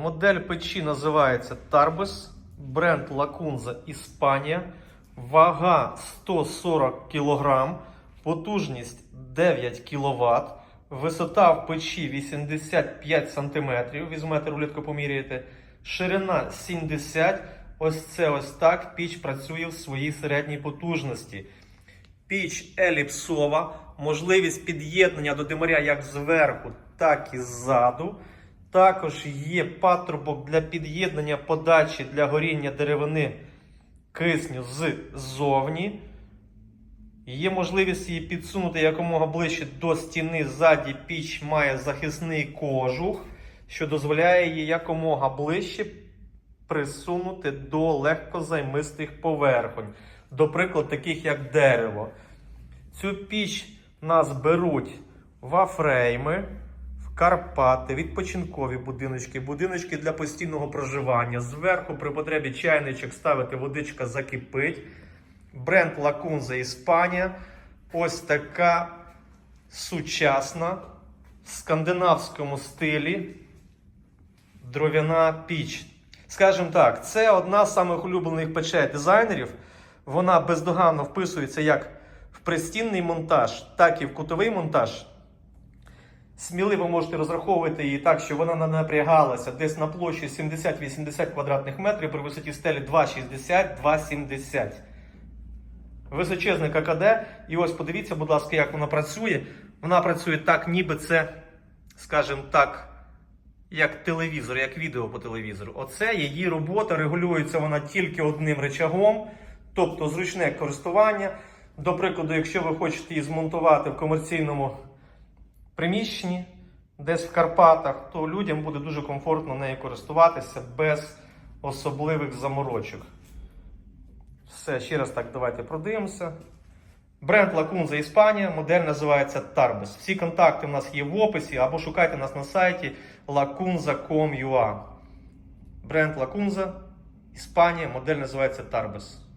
Модель печі називається Tarbes, бренд Lacunza Іспанія. Вага 140 кг, потужність 9 кВт, висота в печі 85 см. Візьмете рулетку, поміряєте. Ширина 70 Ось це ось так піч працює в своїй середній потужності. Піч еліпсова, можливість під'єднання до димаря як зверху, так і ззаду. Також є патрубок для під'єднання подачі для горіння деревини кисню ззовні. Є можливість її підсунути якомога ближче до стіни. Ззаді піч має захисний кожух, що дозволяє її якомога ближче присунути до легкозаймистих поверхонь, до прикладу, таких як дерево. Цю піч нас беруть в афрейми, Карпати, відпочинкові будиночки, будиночки для постійного проживання. Зверху при потребі чайничок ставити водичка закипить. Бренд Лакунза Іспанія. Ось така сучасна в скандинавському стилі дров'яна піч. Скажімо так, це одна з самих улюблених печей дизайнерів. Вона бездоганно вписується як в пристінний монтаж, так і в кутовий монтаж. Сміливо можете розраховувати її так, щоб вона напрягалася десь на площі 70-80 квадратних метрів при висоті стелі 2,60-2,70. Височезне ККД. І ось подивіться, будь ласка, як вона працює. Вона працює так, ніби це, скажімо так, як телевізор, як відео по телевізору. Оце її робота, регулюється вона тільки одним речагом, тобто зручне користування. До прикладу, якщо ви хочете її змонтувати в комерційному приміщенні, десь в Карпатах, то людям буде дуже комфортно нею користуватися без особливих заморочок. Все, ще раз так давайте продивимося. Бренд Lacunza Іспанія, модель називається Tarbes. Всі контакти у нас є в описі або шукайте нас на сайті lacunza.com.ua. Бренд Lacunza Іспанія, модель називається Tarbes.